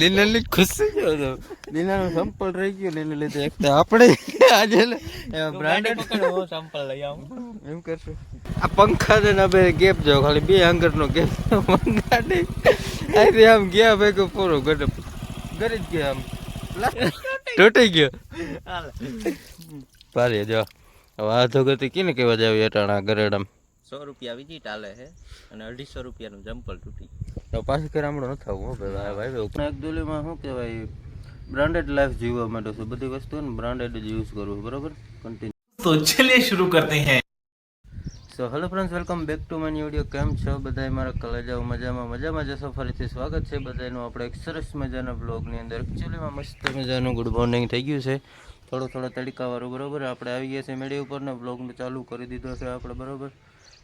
લીનાની ખુશી ગયો તો. લીનાનું સંપલ રહી ગયું એને લીધે એક તો આપણે આજે બ્રાન્ડેડ સંપલ લઈ આવું. એમ કરશું. આ પંખા છે ને ભાઈ ગેપ જો ખાલી બે હંગર નો ગેપ. મંગાડી આથી આમ ગયા ભાઈ કે પૂરો ગઢ ગરી જ ગયા આમ. તૂટી ગયો. પારે જો. હવે આ ધોગતી કેને કેવા જાવી અટાણા ગરેડામ? સો રૂપિયા વિજિટ હાલે હે અને અઢીસો રૂપિયાનું જમ્પલ તૂટી તો પાછું કેરામડો નથી આવું ભાઈ ભાઈ. એકદુલીમાં શું કહેવાય બ્રાન્ડેડ લાઈફ જીવવા માટે છું. બધી વસ્તુને બ્રાન્ડેડ જ યુઝ કરવું બરોબર? કન્ટિન્યુ તો ચલીએ શરૂ કરતે હૈ. So hello friends welcome back to my new કેમ છો બધા મારા કલેજાઓ મજામાં મજામાં જશો ફરીથી સ્વાગત છે બધાનું આપણે એક સરસ મજાના બ્લોગની અંદર. એકચ્યુઅલીમાં મસ્ત મજાનું ગુડ મોર્નિંગ થઈ ગયું છે. થોડો થોડો તડકાવાળું બરોબર? આપણે આવી ગયા છે મેળી ઉપરના બ્લોગને ચાલુ કરી દીધો છે આપણે બરોબર?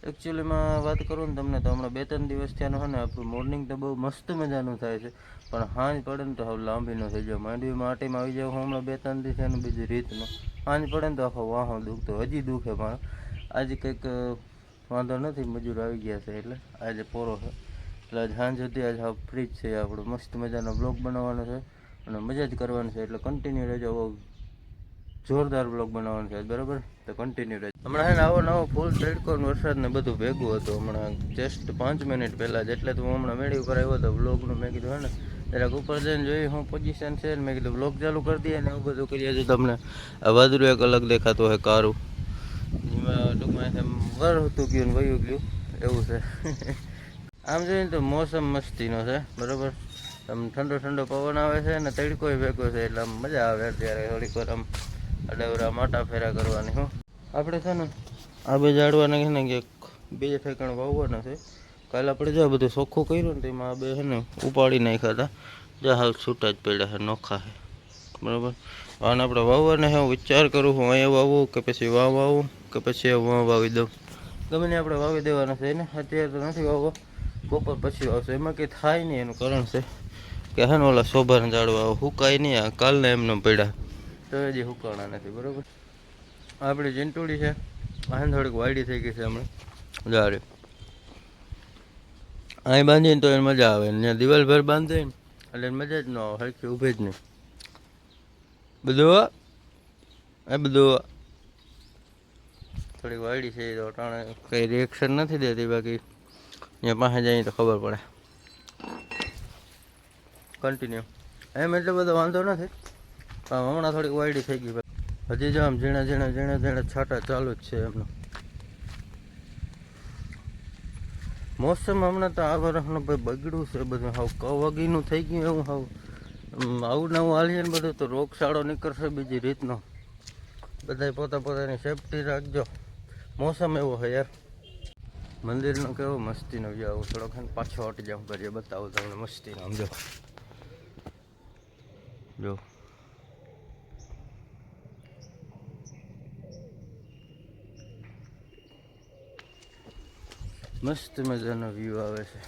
એકચ્યુઅલીમાં વાત કરું ને તમને તો હમણાં બે ત્રણ દિવસ થયા હોય ને, આપણું મોર્નિંગ તો બહુ મસ્ત મજાનું થાય છે. પણ હાંજ પડે ને તો હવે લાંબી ન થઈ જાય. માંડવીમાં આટીમાં આવી જાવ હમણાં બે ત્રણ દિવસ એનું બીજી રીતનું. હાંજ પડે ને તો આખો વાહો દુખતો. હજી દુખે પણ. આજે કંઈક વાંધો નથી, મજૂર આવી ગયા છે એટલે આજે પોરો છે. એટલે આજ સાંજ સુધી આજે હા ફ્રી જ છે. આપણો મસ્ત મજાનો બ્લોગ બનાવવાનો છે. અને મજા જ કરવાની છે. એટલે કન્ટિન્યુ રહેજો. જોરદાર બ્લોગ બનાવવાનો છે, બરાબર? તો કન્ટિન્યુ રહેજો. હમણાં છે ને આવો નવો ફૂલ તડકો વરસાદ ને બધું ભેગું હતું. હમણાં જસ્ટ પાંચ મિનિટ પહેલાં જ એટલે તો હું હમણાં મેળવી પર આવ્યો હતો બ્લોગનું મેં કીધું, હે ને? જરાક ઉપર જઈને જોઈ હું પોઝિશન છે ને મેં કીધું બ્લોગ ચાલુ કરી દઈએ ને એવું બધું કરીએ. તો તમને આ વાદળું એક અલગ દેખાતું હોય, કારું. એમાં ટૂંકમાં એમ વર હતું ગયું ને વયું ગયું. એવું છે. આમ જોઈએ ને તો મોસમ મસ્તીનો છે, બરાબર? આમ ઠંડો ઠંડો પવન આવે છે અને તડકોય ભેગો છે, એટલે આમ મજા આવે અત્યારે થોડીક વાર આમ. અડવરા માટા ફેરા કરવાની હું. આપણે છે ને, આ બે ઝાડવાને છે ને કે બે ઠેકાણ વાવવાના છે. કાલે આપણે જો બધું ચોખ્ખું કર્યું ને તેમાં આ બે છે ને ઉપાડી નાખ્યા હતા. જે હાલ છૂટા જ પડ્યા છે, નોખા છે. બરાબર? અને આપણે વાવવાના હું વિચાર કરું હું અહીંયા વાવું કે પછી વાવ વાવું કે પછી વાં વાવી દઉં. ગમે ને આપણે વાવી દેવાના છે ને અત્યારે તો નથી વાવવા. બપોર પછી વાવશે. એમાં કંઈ થાય નહીં, એનું કારણ છે કે હા ઓલા શોભાના ઝાડવા સુકાય નહીં, આ કાલને એમને પડ્યા. તો હજી હુકાણા નથી, બરાબર? આપણી ચીંટુડી છે આને થોડીક વાયડી થઈ ગઈ છે હમણાં. જાડે અહીં બાંધીને તો એને મજા આવે. ને દિવાલ ભર બાંધે ને એટલે મજા જ ન આવે, હરખી ઊભી જ નહીં. બધું એ બધું થોડીક વાયડી છે, તો અટાણે કંઈ રિએક્શન નથી દેતી, બાકી ત્યાં પાસે જઈએ તો ખબર પડે. કન્ટિન્યુ એમ એટલે બધો વાંધો નથી. હમણાં થોડીક વાયડી થઈ ગઈ હજી જો આમ ઝીણા ઝીણા ઝીણા ઝીણા છાંટા ચાલુ જ છે એમનું. મોસમ હમણાં તો આ વર્ષનું ભાઈ બગડ્યું છે બધું. હાવ કવગીનું થઈ ગયું એવું હાવ. આવું નવું હાલીએ ને બધું તો રોગચાળો નીકળશે બીજી રીતનો. બધાય પોતા પોતાની સેફટી રાખજો. મોસમ એવો છે યાર. મંદિરનો કેવો મસ્તીનો વ્યવ આવું થોડોક છે ને પાછો હટી જાઉં કરીએ બતાવું તમને મસ્તીનો. સમજો જો. મસ્ત મજાનો વ્યૂ આવે છે.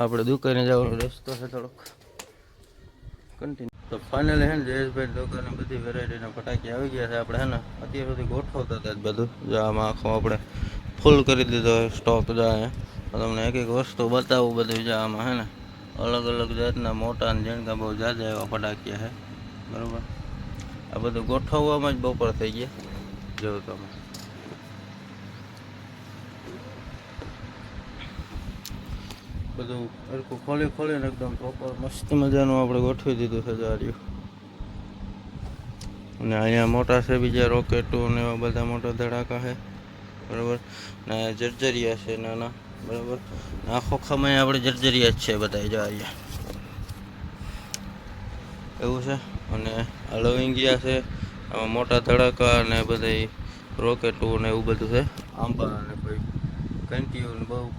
આપણે દુકાને જવાનો રસ્તો છે થોડોક. કન્ટિન્યુ તો ફાઇનલી હે ને જયેશભાઈ દુકાને બધી વેરાયટીના ફટાકી આવી ગયા છે. આપણે હે ને અત્યાર સુધી ગોઠવતા હતા બધું. જો આમાં આખો આપણે ફૂલ કરી દીધો સ્ટોક જાય તમને એક એક વસ્તુ બતાવું બધું જો આમાં હે ને. અલગ અલગ જાતના મોટા ને ઝીણકા બહુ જાજા એવા ફટાકિયા છે. બરાબર? આ બધું ગોઠવવામાં જ બપોર થઈ ગયા. જો તમે. બધું હરખું ખોલી ખોલીને એકદમ પ્રોપર મસ્ત મજાનું આપણે ગોઠવી દીધું છે જાર્યું અને અહીંયા મોટા છે બીજા રોકેટો ને એવા બધા મોટા ધડાકા છે. બરાબર? ને જર્જરિયા છે નાના. બરાબર? આખો ખોખામાં આપણે જર્જરિયા જ છે બધા જો અહીંયા એવું છે? અને આ લવિંગિયા છે, આમાં મોટા ધડાકા અને બધા રોકેટો ને એવું બધું છે. આંબા અને ઘંટીઓ ને બહુ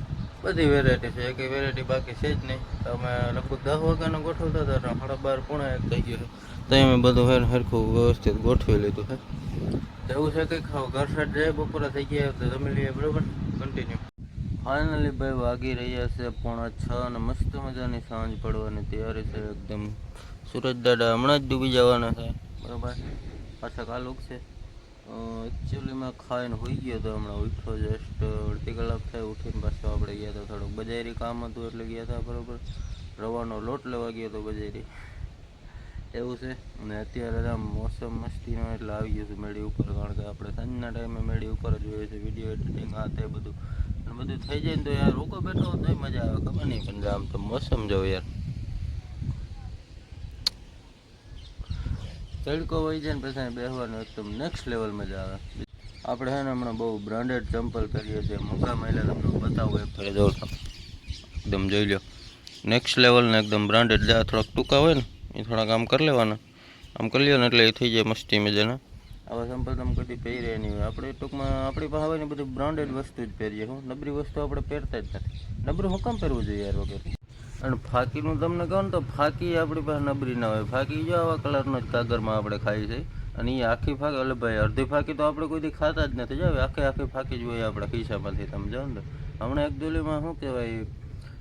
બધી વેરાયટી છે એક વેરાયટી બાકી છે જ નહીં. અમે લગભગ દસ વાગ્યાનો ગોઠવતા હતા સાડા બાર પૂણે એક થઈ ગયું તો અમે બધું હેર હરખું વ્યવસ્થિત ગોઠવી લીધું છે. એવું છે કે ખાવ ઘર સાઈડ જાય બપોરા થઈ ગયા તો જમી લઈએ બરાબર? કન્ટિન્યુ ફાઇનલી ભાઈ વાગી રહ્યા છે પોણા છ અને મસ્ત મજાની સાંજ પડવાની તૈયારી છે એકદમ. સુરજ દાદા હમણાં જ ડૂબી જવાના છે બરાબર? પાછા કાલ ઉગશે એકચ્યુઅલીમાં ખાઈને હોઈ ગયો તો હમણાં ઉઠ્યો જસ્ટ અડધી કલાક થાય ઉઠીને પાછો આપણે ગયા હતા થોડુંક બજારી કામ હતું એટલે ગયા હતા બરાબર. રવાનો લોટ લેવા ગયો હતો બજારી. એવું છે. અને અત્યારે આમ મોસમ મસ્તીનો એટલે આવી ગયું છે મેળી ઉપર. કારણ કે આપણે સાંજના ટાઈમે મેળી ઉપર જ હોય છે વીડિયો એડિટિંગ આ તે બધું. અને બધું થઈ જાય ને તો યાર રોકો બેઠો તોય મજા આવે. ખબર નહીં, પણ આમ તો મોસમ જવું યાર. તડકો વહી જાય ને પછી અહીં એકદમ નેક્સ્ટ લેવલ મજા આવે. આપણે છે ને હમણાં બહુ બ્રાન્ડેડ ચંપલ કરીએ છીએ. મૂકા મહિલા તમને બતાવું એક ફરે જો એકદમ જોઈ લો નેક્સ્ટ લેવલ ને એકદમ બ્રાન્ડેડ જ્યાં થોડાક ટૂંકા હોય ને, એ થોડાક આમ કરી લેવાના. આમ કરી લ્યો ને એટલે એ થઈ જાય મસ્તી મજાના આવા ચંપલ તમે કદી પહેરે નહીં હોય. આપણે ટૂંકમાં આપણી પાસે આવે ને બધું બ્રાન્ડેડ વસ્તુ જ પહેરીએ. હું નબરી વસ્તુ આપણે પહેરતા જ નથી. નબરું હું કામ પહેરવું જોઈએ યાર વગેરે? અને ફાકીનું તમને કહું ને તો ફાકી આપણી પાસે નબળી ના હોય. ફાકી જો આવા કલરનો જ કાગરમાં આપણે ખાઈ છે અને એ આખી ફાકી એટલે ભાઈ, અડધી ફાકી તો આપણે કોઈ દી ખાતા જ નથી. જાવ આખી આખી ફાકી જ હોય આપણા ખિસ્સામાંથી, તમે જાઓ ને હમણાં એકચ્યુઅલીમાં શું કહેવાય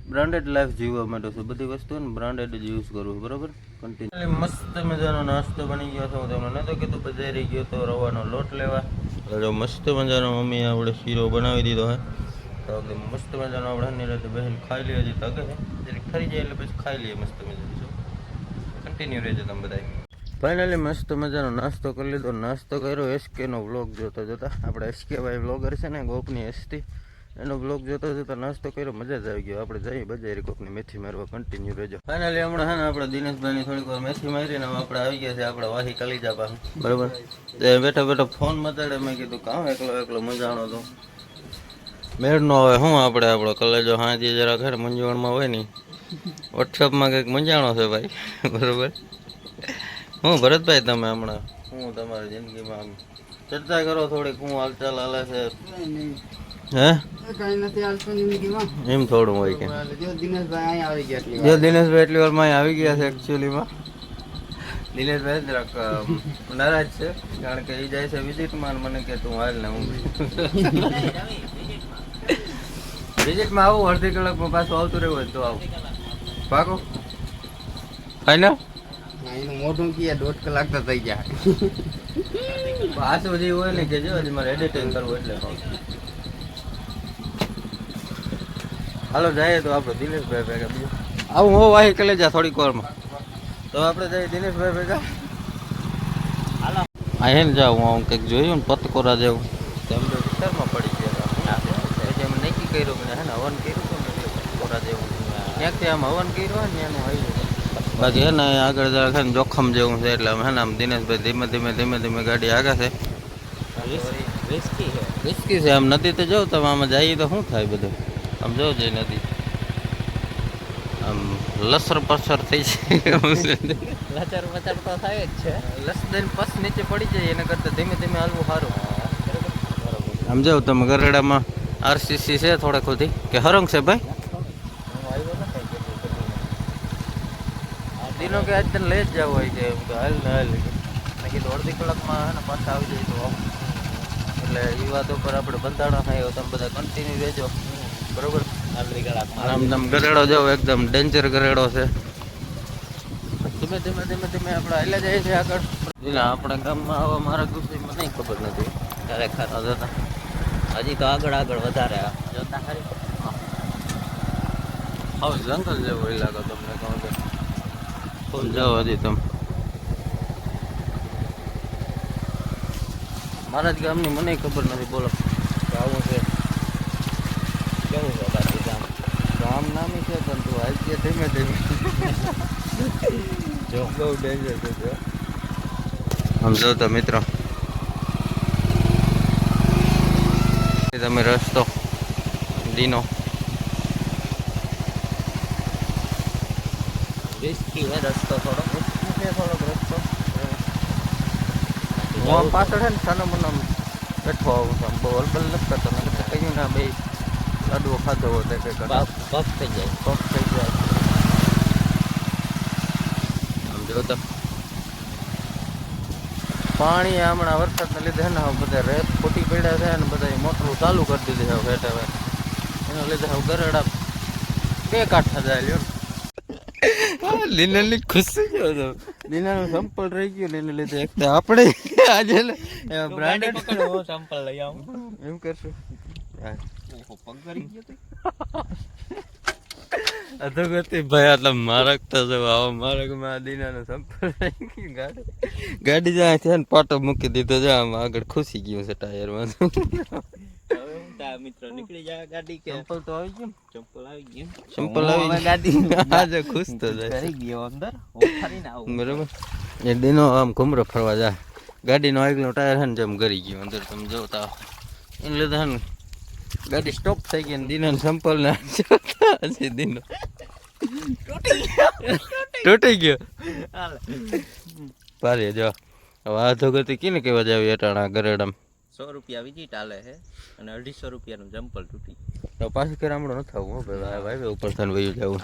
બ્રાન્ડેડ લાઈફ જીવવા માટે છું. બધી વસ્તુ ને બ્રાન્ડેડ જ યુઝ કરવું બરોબર? કન્ટિન્યુ મસ્ત મજાનો નાસ્તો બની ગયો હતો હું તમને નતો કીધું, બજારી ગયો તો રવાનો લોટ લેવા. જો મસ્ત મજાનો મમ્મી આપણે શીરો બનાવી દીધો હે તો એકદમ મસ્ત મજાનો આપણે હની રાતે બહેન ખાઈ લઈએ હજી તકે જરીક ખરી જાય એટલે પછી ખાઈ લઈએ મસ્ત મજાનું કન્ટિન્યુ રહેજો તમે બધા ફાઇનલી મસ્ત મજાનો નાસ્તો કરી લીધો. નાસ્તો કર્યો એસકેનો વ્લોગ જોતો જોતા. આપણે એસકે ભાઈ વ્લોગર છે ને, ગોપની એસટી એનો બ્લોગ જોતો જોતા નાસ્તો કર્યો, મજા જ આવી ગયો. આપણે જઈએ બજારી કોકની મેથી મારવા. કન્ટિન્યુ રહેજો. ફાઇનલી હમણાં છે ને, આપણે દિનેશભાઈની થોડીક વાર મેથી મારીને ને આપણે આવી ગયા છે આપણે વાહી કલીજા પાસે બરાબર? તો બેઠા બેઠા ફોન મતાડે મેં કીધું કામ એકલો એકલો મજાણો તો મેળનો હવે શું આપણે આપણો કલેજો હાજી જરા ઘર મૂંઝવણમાં હોય નહીં વોટ્સઅપમાં કંઈક મૂંઝાણો છે ભાઈ. બરોબર? હું ભરતભાઈ તમે હમણાં? હું તમારી જિંદગીમાં આમ ચર્ચા કરો થોડીક હું હાલચાલ હાલે છે. હે? કઈ નથી હાલતું જિંદગીમાં. એમ થોડું હોય કે. જો દિનેશભાઈ અહીંયા આવી ગયા એટલી વારમાં અહીં આવી ગયા છે એકચ્યુઅલીમાં દિનેશભાઈ જરાક નારાજ છે કારણ કે એ જાય છે વિઝિટમાં અને મને કે તું હાલ ને હું. વિઝિટમાં આવું અડધી કલાકમાં પાછું આવતું રહેવું હોય તો આવું. પાકો ફાઈનલ એનું મોઢું કીએ દોઢ કલાક તો થઈ ગયા પાછું જે હોય ને કે જો હજી મારે એડિટિંગ કરવું એટલે હાલો જાય તો આપણે દિનેશભાઈ ભેગા બીજું. આવું હો વાહી કલે જા થોડીક વારમાં. તો આપણે જઈએ દિનેશભાઈ ભેગા. હાલો હે ને જાઉં હું કંઈક જોયું ને પતકોરા જેવું. તેમ તો વિસ્તારમાં પડી ગયા હતા. પછી અમે નક્કી કર્યું હે ને હવન કર્યું હતું ને એટલે જેવું. ક્યાંકથી આમ હવન કર્યું હોય ને એનું બાકી હે ને આગળ જરા છે ને જોખમ જેવું છે એટલે અમે હે ને આમ દિનેશભાઈ ધીમે ધીમે ધીમે ધીમે ગાડી આગળ છે. રિસ્કી છે. આમ નદી તો જાઉં તમે આમાં જઈએ તો શું થાય બધું? આમ જો જઈ નદી. આમ લસર પસર થઈ જાય લસર પસર તો થાય જ છે. લસ દઈને પસ નીચે પડી જાય એના કરતાં ધીમે ધીમે હાલવું સારું. આમ જાવ તમે ગરડામાં આરસીસી છે થોડેક સુધી કે હરંગ છે ભાઈ? દિનો કે આજ તને લઈ જ જાવ હોય છે એમ કે હાલ ને હાલ. કીધું અડધી કલાકમાં હે ને પાછા આવી જાય તો એટલે એ વાત ઉપર આપણે બંધાણા થાય તમે બધા કન્ટિન્યુ રહેજો. બરોબર? આમ તમ ગરેડો જાવ એકદમ ડેન્જર ગરેડો છે. ધીમે ધીમે ધીમે ધીમે આપણે હાલ્યા જાય છે આગળ. એટલે આપણા ગામમાં આવા મારા ગુસ્સે મને ખબર નથી. ક્યારેક ખાતા જોતા હજી તો આગળ આગળ વધારે જોતા ખરી. હવે જંગલ જેવો ઇલાકો તમને કહું તો ફૂલ જાઓ હજી તમે મારા જ ગામની મને ખબર નથી બોલો. આવું છે. કેવું છે બાકી ગામ? ગામ નામી છે પણ તું છે ધીમે ધીમે. જો. બહુ ડેન્જર છે આમ જો તો મિત્રો. તમે રસ્તો છે રસ્તો થોડો. થોડોક રસ્તો હું. પાછળ છે ને સાનો મને આમ બેઠો આવું છું આમ. બહુ હલબલ નથી કરતો. મેં કહ્યું ના ભાઈ લાડવો ખાધો હોય તો કંઈક પગ થઈ જાય. પગ થઈ જાય. આમ જો તો પાણી હમણાં વરસાદને લીધે ને હવે બધા રેત ખોટી પડ્યા છે અને બધા મોટરું ચાલુ કરી દીધી હવે હેઠે હવે. એના લીધે હવે ગરડા બે કાંઠા જાય લ્યો. લીનલની ખુશી ગયો તો. દીનાનું સંપલ રહી ગયું એને લીધે એક તો આપણે આજે બ્રાન્ડેડ સંપલ લઈ આવું. એમ કરશું. પગ કરી ગયો તો. અધોગતિ ભાઈ આટલા મારકતા છે આવો મારકમાં આ દીનાનું ગયું ગાડી. ગાડી જાય છે ને પાટો મૂકી દીધો છે આમ આગળ ખુશી ગયું છે ટાયરમાં હવે મિત્રો નીકળી જાય ગાડી કે? ચંપલ તો આવી ગયું ચંપલ આવી ગયું. ચંપલ આવી ગાડી આજે ખુશ તો જાય કરી ગયો અંદર હું ફરીને આવું. બરાબર. એ દીનો આમ ઘુમરો ફરવા જાય. ગાડીનો આગલો ટાયર છે ને જેમ ગરી ગયો અંદર તમે જોતા એટલે ને ગાડી સ્ટોપ થઈ ગઈ ને દીનો સંપલ ના જોતા દિનો. તૂટી ગયો. પારે જો હવે આ ધોગતી કીને કેવા જાવ એટાણા ગરેડમ. સો રૂપિયા વિઝિટ આલે છે અને અઢીસો રૂપિયાનું ચંપલ તૂટી તો પાછું કે હમણાં નથી આવું હો ભાઈ ભાઈ ઉપર થઈને વયું જવું.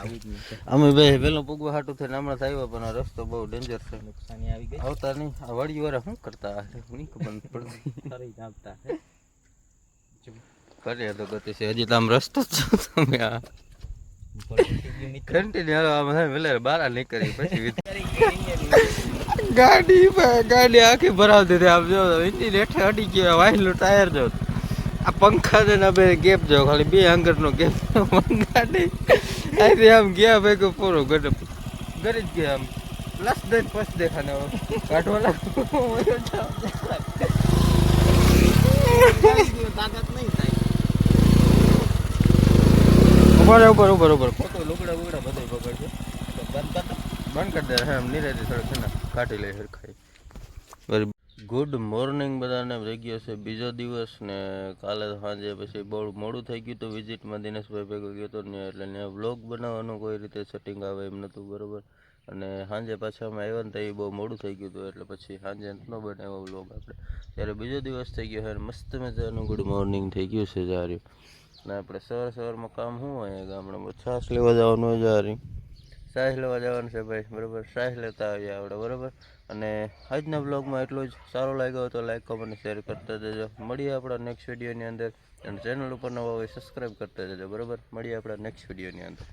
અમે ભાઈ વહેલો પૂગવા હાટું થઈને હમણાં થાય પણ આ રસ્તો બહુ ડેન્જર છે. નુકસાની આવી ગઈ? આવતા નહીં આ વાડી વાળા શું કરતા? હું નહીં ખબર પડતી. આવતા કરે તો ગતિ છે. હજી તો આમ રસ્તો છો તમે આ. કન્ટિન્યુ આમ હે વેલે બારા નીકળી પછી ગાડી ગાડી આખી ભરાવ દીધી. આમ જો ઇન્જિન હેઠે અડી ગયો વાયલું ટાયર જો. આ પંખા છે ને બે ગેપ જો ખાલી બે અંગરનો ગેપ ગાડી. અહીંથી આમ ગયા ભેગું પૂરું ગડે ગરી જ ગયા આમ. પ્લસ દઈને પસ દેખાને કાઢવા લાગુ તાકાત નહીં થાય. ઉપર ઉપર ઉપર ઉપર ખોટું લુગડા બુગડા બધું બગડશે તો બંધ કર દો. બંધ કરી દે હા એમ નિરાતે થોડુંક છે ને કાઢી લે હરખાઈ. ગુડ મોર્નિંગ બધાને થઈ ગયો છે બીજો દિવસ ને કાલે સાંજે પછી બહુ મોડું થઈ ગયું હતું વિઝિટમાં દિનેશભાઈ ભેગો ગયો હતો ને એટલે ત્યાં વ્લોગ બનાવવાનું કોઈ રીતે સેટિંગ આવે એમ નહોતું બરોબર? અને સાંજે પાછા અમે આવ્યા ને તો એ બહુ મોડું થઈ ગયું હતું એટલે પછી સાંજે ન બનાવ્યો વ્લોગ આપણે. ત્યારે બીજો દિવસ થઈ ગયો છે મસ્ત મજાનું ગુડ મોર્નિંગ થઈ ગયું છે જાર્યું ને આપણે સવાર સવારમાં કામ શું હોય? ગામડામાં છાશ લેવા જવાનું હોય જારી. સાહેબ લેવા જવાનું છે ભાઈ, બરાબર? સાહેબ લેતા આવીએ આપણે, બરાબર? અને આજના બ્લોગમાં એટલું જ. સારો લાગ્યો તો લાઈક કમેન્ટ શેર કરતા જજો. મળીએ આપણા નેક્સ્ટ વિડીયોની અંદર. અને ચેનલ ઉપર નવા હોય સબસ્ક્રાઈબ કરતા જજો, બરાબર? મળીએ આપણા નેક્સ્ટ વિડીયોની અંદર.